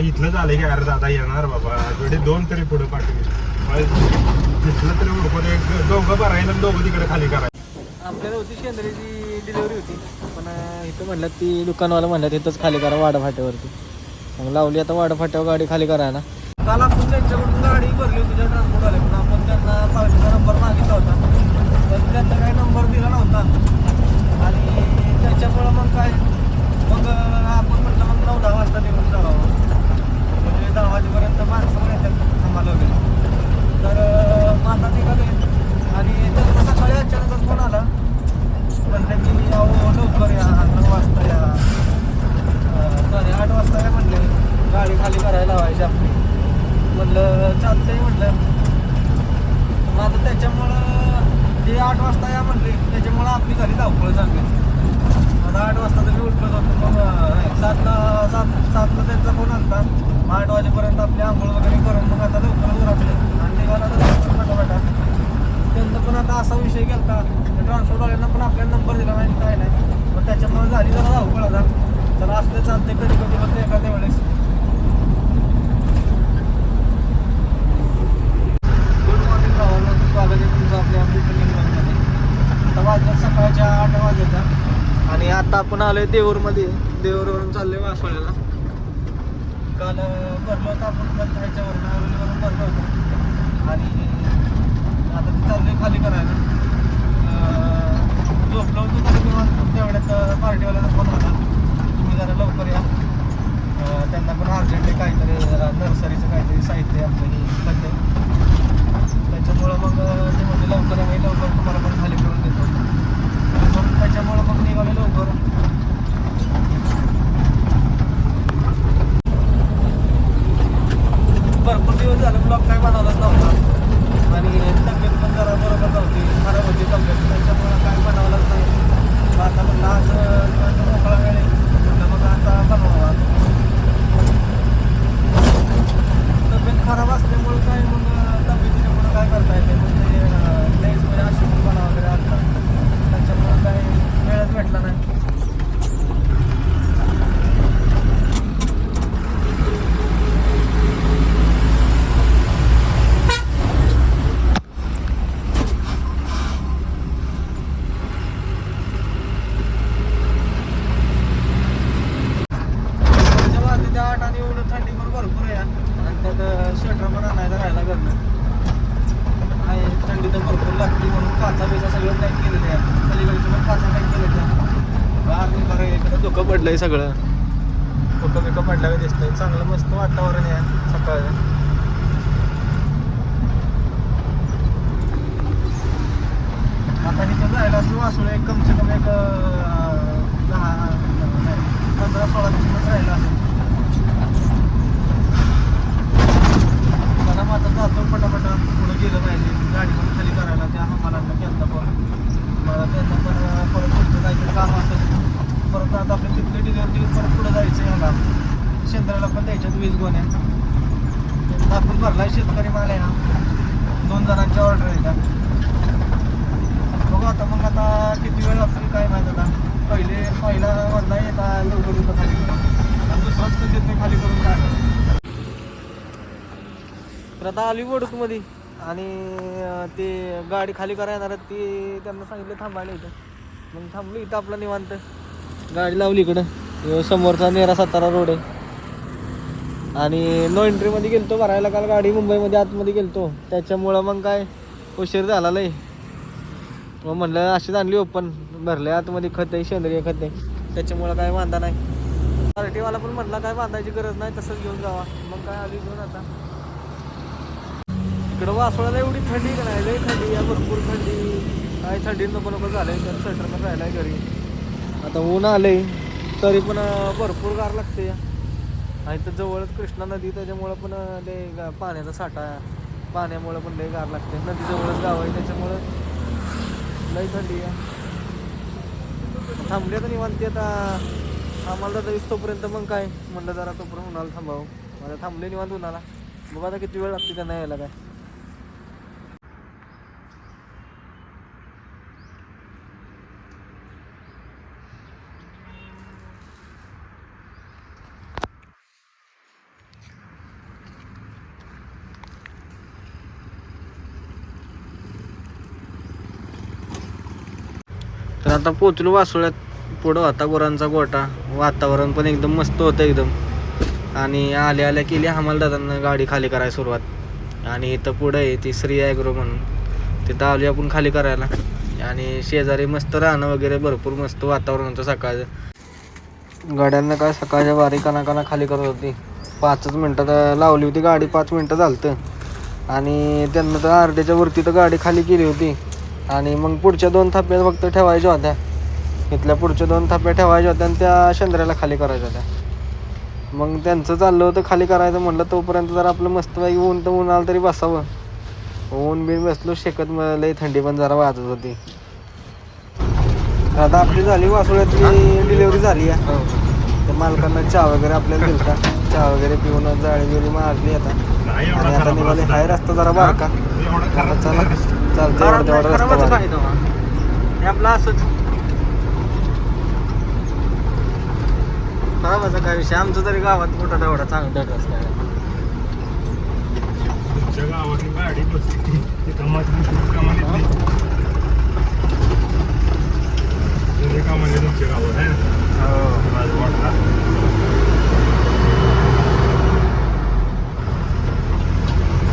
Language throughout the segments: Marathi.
इथलं झालंय की अरे दादा येणार बाबा. थोडे दोन तरी पुढे पाठवले तिथलं तरी उडकून एक दोघं भरायला दोघं तिकडे खाली करायला आपल्याला होती शेंद्रीची डिलिव्हरी होती. पण इथं म्हणलं ती दुकानवाला म्हणलं तिथंच खाली करा वाडा फाट्यावरती. मग लावली आता वाडा फाट्यावर गाडी खाली करायला. काल आपण त्यांच्याकडून गाडी भरली होती त्या ट्रान्सपोर्ट आले पण आपण त्यांना पार्टीचा नंबर मागितला होता. पण त्यांना काही नंबर दिला नव्हता आणि त्याच्यामुळं मग काय मग अं, आपण म्हटलं मग नऊ दहा वाजता निघून जावं म्हणजे दहा वाजेपर्यंत माणसं पण येतात आम्हाला वगैरे तर अं, मग आता निघाले आणि त्यांचा सकाळी अचानकच फोन आला म्हणलं की अहो लवकर या नऊ वाजता या सॉरी आठ वाजता काय म्हणले गाडी खाली करायला म्हटलं चालतंय म्हटलं मग आता त्याच्यामुळं ते आठ वाजता या म्हटले त्याच्यामुळं आपली घरी धावपळ चांगली आता आठ वाजता तर मी उठलोच होतो मग सातला सात सातला त्यांचा फोन आणता मग आठ वाजेपर्यंत आपली आंघोळ वगैरे करून मग आता लवकर उरकले आणि निघाला तर लवकर पटापटा. त्यांना पण आता असा विषय गेलता. ट्रान्सपोर्टवाल्यांना पण आपल्याला नंबर दिला नाही काय नाही. मग त्याच्यामुळे झाली जरा धावपळ आता. तर असले चालते कधी कधी होते एखाद्या वेळेस गुड मॉर्निंग भावांनो स्वागत आहे तुमचं आपल्या मध्ये. आता वाजल्या सकाळच्या आठ वाजता आणि आता आपण आलोय देऊरमध्ये. देऊरवरून चाललोय वासवाड्याला काल भरलो भरलं होतं आपण पण ह्याच्यावरून आवलीवरून भरलो होतं. आणि आता ते चाललोय खाली करायला. झोपलो होतो तरी निवांत. तेवढ्यात पार्टीवाल्याचा फोन आला. तुम्ही जरा लवकर या. त्यांना पण अर्जंटली काहीतरी जरा नर्सरीचं काहीतरी साहित्य आहे आपलं हे त्याच्यामुळं मग ते म्हणजे लवकर आम्ही लवकर तुम्हाला पण खाली करून देतो मग त्याच्यामुळं मग निघाले लवकर भरपूर दिवस झाले ब्लॉग काय बनवलाच नव्हता आणि तब्येत पण जरा बरोबर नव्हती खराब होती तब्येत त्याच्यामुळं काय बनवलंच नाही मग आता म्हणलं आज अं, मोकळा वेळ आहे म्हणलं मग आता बनवावा तब्येत खराब असल्यामुळं काय मग अं, तब्येतीच्या पुढं काय करता येते म्हणजे अं, लईच म्हणजे अशी बनवा वगैरे आता त्याच्यामुळं काय वेळच भेटला नाही त्याच्या वाजले त्या आठ आणि एवढं थंडी पण भरपूर आहे आणि त्यात स्वेटर पण आणायला राहायला घरनं आहे थंडी तर भरपूर लागते म्हणून काचा बिचा सगळं पॅक केलेलं आहे पलीकडचे पण काचा पॅक केलेलं आहे गार नाही बरं इकडं सगळं. फोटो बिकं पडल्यावर दिसतंय. चांगलं मस्त वातावरण आहे सकाळचं. आता इथं जायला असं वासुळ एक कम से कम एक दहा नाही, पंधरा सोळा किलोमीटर राहिला असेल मला माझा जातो पटापटा. पुढे गेलं पाहिजे. गाडी पण खाली करायला त्या हमालांना केलता फोन मला त्यांना पण अं, परत पुढचं काहीतरी काम असेल परत आता आपल्या तिथले डिलिव्हरी देऊन परत पुढे जायचं आहे ह्याला शेंद्राला पण द्यायच्यात वीज गोण्या. आपण आहे शेतकरी माल आहे हा. दोन जणांच्या ऑर्डर आहे का बघू आता मग आता किती वेळ लागतो काय माहिती आता. पहिले पहिला वरला येता लवकर येतो खाली. आणि दुसराच पण नाही खाली करून काय तर आता आली वडूकमध्ये. आणि ते गाडी खाली करा येणार आहेत, ती त्यांना सांगितलं थांबायला इथं. मग थांबलो इथं आपलं निवांत. गाडी लावली इकडं. ह्यो समोरचा नेरा सातारा रोड आहे. आणि नो एंट्रीमध्ये गेलतो भरायला काल गाडी मुंबईमध्ये आतमध्ये गेलतो. त्याच्यामुळं मग काय उशीर झाला लय. मग म्हणलं अशीच आणली ओपन भरले आतमध्ये खत आहे सेंद्रिय खत आहे. त्याच्यामुळं काय वांदा नाही. पार्टीवाला पण म्हटला काय बांधायची गरज नाही तसंच घेऊन जावा. मग काय आधी घेऊन आता. इकडं वासोळ्याला एवढी थंडी का नाही? लय थंडी आहे भरपूर थंडी. काय थंडी नको नको झालंय. तर स्वेटर पण राहिलाय घरी. आता ऊन आलंय तरी पण भरपूर गार लागते. या आणि तर जवळच कृष्णा नदी त्याच्यामुळं पण अं, लय गा- पाण्याचा साठा पाण्यामुळं पण लय गार लागते. नदी जवळच गाव आहे त्याच्यामुळं लय थंडी आहे. थांबले तर निवांती आता आम्हाला तर तोपर्यंत मग काय? म्हणलं जरा तोपर्यंत उन्हाला थांबावं. मला थांबले निवांत उन्हाला बघा आता किती वेळ लागते त्यांना यायला काय. आता पोचलो वासोळ्यात. पुढं होता गुरांचा गोटा वातावरण पण एकदम मस्त होतं एकदम. आणि आल्या आल्या केली आम्हाला दादांना गाडी खाली करायला सुरुवात. आणि इथं पुढं आहे ती श्री ॲग्रो म्हणून. तिथं आली आपण खाली करायला. आणि शेजारी मस्त राहणं वगैरे भरपूर मस्त वातावरण होतं सकाळचं. गाड्यांना काय सकाळच्या बारी काना खाली करत होती. पाचच मिनटात लावली होती गाडी पाच मिनटं झालतं. आणि त्यांना तर अर्ध्याच्या वरती तर गाडी खाली केली होती. आणि मग पुढच्या दोन थाप्या फक्त ठेवायच्या होत्या. इथल्या पुढच्या दोन थाप्या ठेवायच्या होत्या आणि त्या शेंद्र्याला खाली करायच्या होत्या. मग त्यांचं चाललं होतं खाली करायचं म्हटलं तोपर्यंत जर आपलं मस्तपैकी ऊन तर ऊन आलं तरी बसावं. ऊन बिन बसलो शेकत लई थंडी पण जरा वाजत होती. आता आपली झाली वासुळ्यातली डिलिव्हरी झाली आहे त्या मालकांना चहा वगैरे आपल्याला दिलता. चहा वगैरे पिऊन जाळी बिळी मारली आता. आणि आता निघाले हाय. रस्ता जरा बारका. एवढा आता खराब रस्ता. एवढं तेवढं रस्ता बारीक. आपला असंच. खराबाचा काय विषय? आमचं तरी गावात मोठा तेवढा चांगला रस्ता आहे. तुमच्या गावातली गाडी बसली. ती कामातली कामातली जुनी कामातली तुमच्या गावात आहे ना? माझं वाटला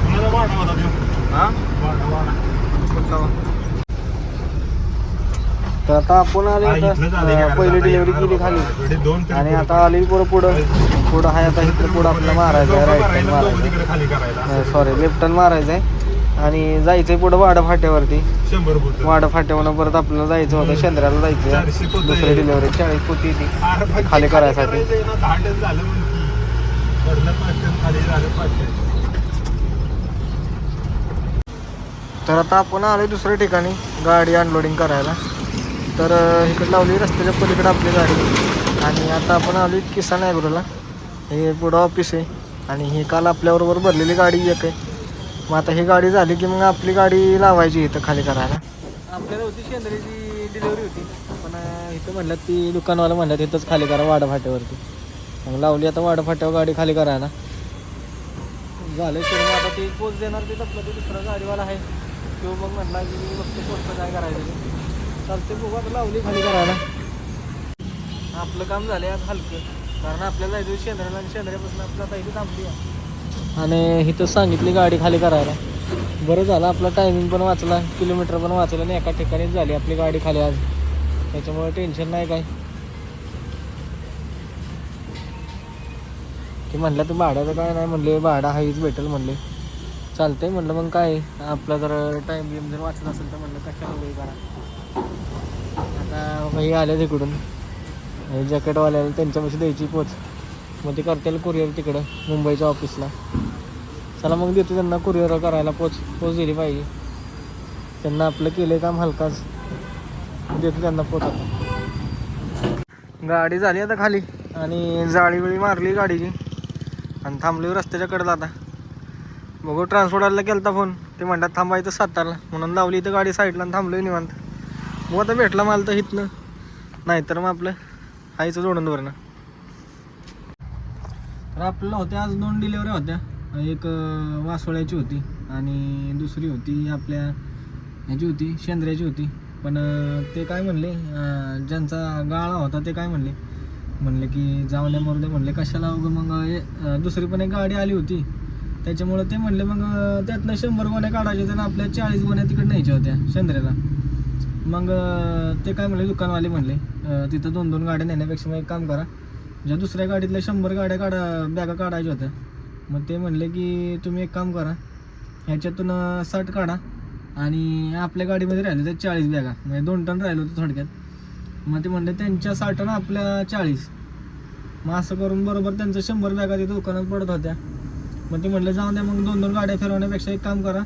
कोणाचा वाडा होता तो? हा वाडा वाडा तर आता आपण आले आता, पहिली येणार केली. खाली. आणि आता आली पुढं. पुढं पुढं आहे आता इथं पुढं आपलं मारायचं आहे राईट दोघं मारायचं सॉरी लेफ्ट टर्न मारायचं आहे. आणि जायचंय पुढं वाडा फाट्यावरती. वाडा फाट्यावरून परत आपल्याला जायचं होतं शेंद्र्याला जायचं दुसरी आहे. डिलिव्हरी चाळीस पोती ती. खाली करायसाठी. तर आता आपण आलोय दुसऱ्या ठिकाणी गाडी अनलोडिंग करायला. तर इकडं इकडे लावली रस्त्याच्या पलीकडे आपली गाडी. आणि आता आपण आलोय किसान ॲग्रोला. हे पुढं ऑफिस आहे. आणि ही काल आपल्याबरोबर भरलेली गाडी एक आहे. मग आता ही गाडी झाली की मग आपली गाडी लावायची इथं खाली करायला. आपल्याला होती शेंद्रीची डिलिव्हरी होती. पण इथं म्हणलं ती दुकानवाला म्हणलं इथंच खाली करा वाडाफाट्यावरती मग लावली आता वाडफाट्यावर गाडी खाली करायला. झालं शेड आता ती पोच देणार ते आपलं ते दुसरा गाडीवाला आहे. तो मग म्हटला की फक्त बघतो काय करायचं चालते बघू आता लावली खाली करायला. आपलं काम झालं आज हलकं. कारण आपल्याला जायचं शेंद्र्याला आणि शेंद्र्यापासून आपलं आता इथे थांबली. आणि इथं सांगितली गाडी खाली करायला. बरं झालं आपला टायमिंग पण वाचला किलोमीटर पण वाचलं आणि एका ठिकाणीच झाली आपली गाडी खाली आज. त्याच्यामुळे टेन्शन नाही काय ते म्हणलं तर भाड्याचं काय नाही म्हणले भाडा हाईच भेटेल म्हणले. चालतंय म्हणलं मग काय आपला जर टाईम बिम जर वाचला असेल तर म्हणलं कशाला करा आता भाई आल्या तिकडून हे जॅकेटवाल्याला त्यांच्यापाशी द्यायची पोच. मग ते करतील कुरिअर तिकडं मुंबईच्या ऑफिसला चला मग देतो त्यांना कुरिअर करायला पोच. पोच दिली पाहिजे. त्यांना आपलं केलं काम हलकाच. देतो त्यांना पोच आता. गाडी झाली आता खाली. आणि जाळी बिळी मारली गाडीची. आणि थांबली रस्त्याच्या आता. बघू ट्रान्सपोर्टरला केलता फोन. ते म्हणतात थांबायचं सातारला. म्हणून लावली इथं गाडी साईडला आणि थांबलोय निवांत. मग आता भेटला मला तर इथनं. नाहीतर मग आपलं आईचं जोडून वरनं तर आपल्याला होत्या आज दोन डिलेवऱ्या होत्या. एक वासोळ्याची होती आणि दुसरी होती आपल्या ह्याची होती शेंद्र्याची होती. पण ते काय म्हणले ज्यांचा गाळा होता ते काय म्हणले? म्हणले की जावल्या मोरदे म्हणले कशाला उगं मग दुसरी पण एक गाडी आली होती. त्याच्यामुळं ते म्हणले मग त्यातनं शंभर गोण्या काढायच्या होत्या आणि आपल्या चाळीस गोण्या तिकडे न्यायच्या होत्या शेंद्र्याला. मग ते काय म्हणले दुकानवाले म्हणले तिथं दोन दोन गाड्या नेण्यापेक्षा मग एक काम करा. ज्या दुसऱ्या गाडीतल्या शंभर गाड्या काढा बॅगा काढायच्या होत्या. मग ते म्हणले की तुम्ही एक काम करा ह्याच्यातून साठ काढा आणि आपल्या गाडीमध्ये राहिले तर चाळीस बॅगा. म्हणजे दोन टन राहिलं होतं थोडक्यात. मग ते म्हणले त्यांच्या साठ आणि आपल्या चाळीस. मग असं करून बरोबर त्यांचं शंभर बॅगा तिथं दुकानात पडत होत्या. मग ते म्हणले जाऊ द्या मग दोन दोन गाड्या फिरवण्यापेक्षा एक काम करा.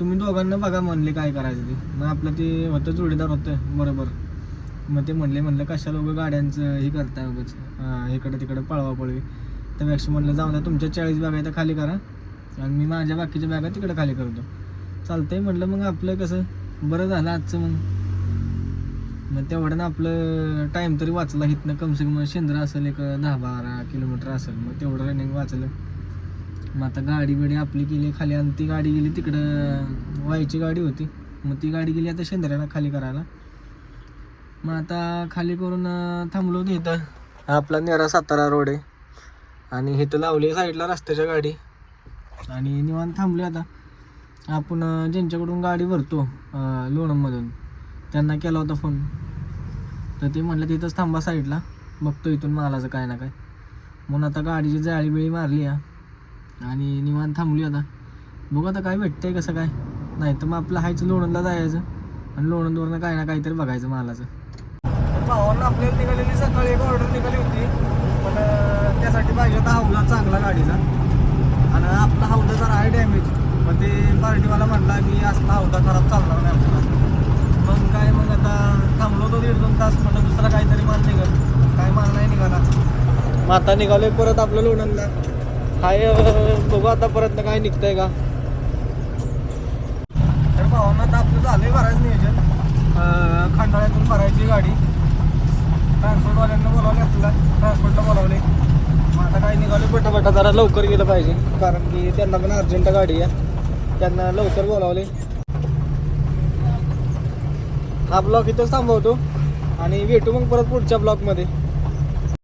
तुम्ही दोघांना बघा म्हणले काय करायचं ते. मग आपलं ते होतं जोडीदार होतं बरोबर. मग ते म्हणले म्हणलं कशाला उगं गाड्यांचं हे करताय उगाच? हां इकडं तिकडं पळवा पळवी. त्यापेक्षा म्हणलं जाऊन द्या तुमच्या चाळीस बॅगा इथं खाली करा. आणि मी माझ्या बाकीच्या बॅगा तिकडे खाली करतो. चालतंय म्हटलं मग आपलं कसं? बरं झालं आजचं मग. मग तेवढ्यानं आपलं टाईम तरी वाचला इथनं. कम से कम शेंद्र असेल एक दहा बारा किलोमीटर असेल. मग तेवढं रनिंग वाचलं. मग आता गाडी बिडी आपली गेली खाली आणि ती गाडी गेली तिकडं वायची गाडी होती. मग ती गाडी गेली आता शेंद्र्याला खाली करायला. मग आता खाली करून थांबलो होतो इथं. आपला नेरा सातारा रोड आहे. आणि इथं लावली साईडला रस्त्याच्या गाडी. आणि निवांत थांबली आता. आपण ज्यांच्याकडून गाडी भरतो लोणमधून त्यांना केला होता फोन. तर ते म्हटलं तिथंच थांबा साईडला. बघतो इथून मालाचं काय ना काय. म्हणून आता गाडीची जाळी बिळी मारली आहे आणि निवांत थांबली आता. बघू आता काय भेटतंय कसं काय. नाही तर मग आपलं हायचं लोणंदला जायचं. आणि लोणंदवरनं काय ना काहीतरी बघायचं मालाचं. भावांना आपल्याला निघालेली सकाळी एक ऑर्डर निघाली होती. पण त्यासाठी पाहिजे होता हौला चांगला गाडीचा. आणि आपला हौदा जरा आहे डॅमेज मग ते पार्टीवाला म्हणला की असला हौदा खराब चालणार नाही आपल्याला मग काय मग आता थांबलो होतो दीड दोन तास. म्हणलं दुसरा काहीतरी माल निघाल. काय माल नाही निघाला. मग आता निघालोय परत आपलं लोणंदला. हाय बघू आता परत काय निघतंय का. तर भावांना आता आपलं झालंय भरायचं नियोजन. खंडाळ्यातून भरायची गाडी. ट्रान्सपोर्टवाल्यांना बोलावले आपल्याला. ट्रान्सपोर्टला बोलावले आता काय निघाले पटापटा जरा लवकर गेलं पाहिजे. कारण की त्यांना पण अर्जंट गाडी आहे. त्यांना लवकर बोलावले हा ब्लॉक इथंच थांबवतो. आणि भेटू मग परत पुढच्या ब्लॉकमध्ये.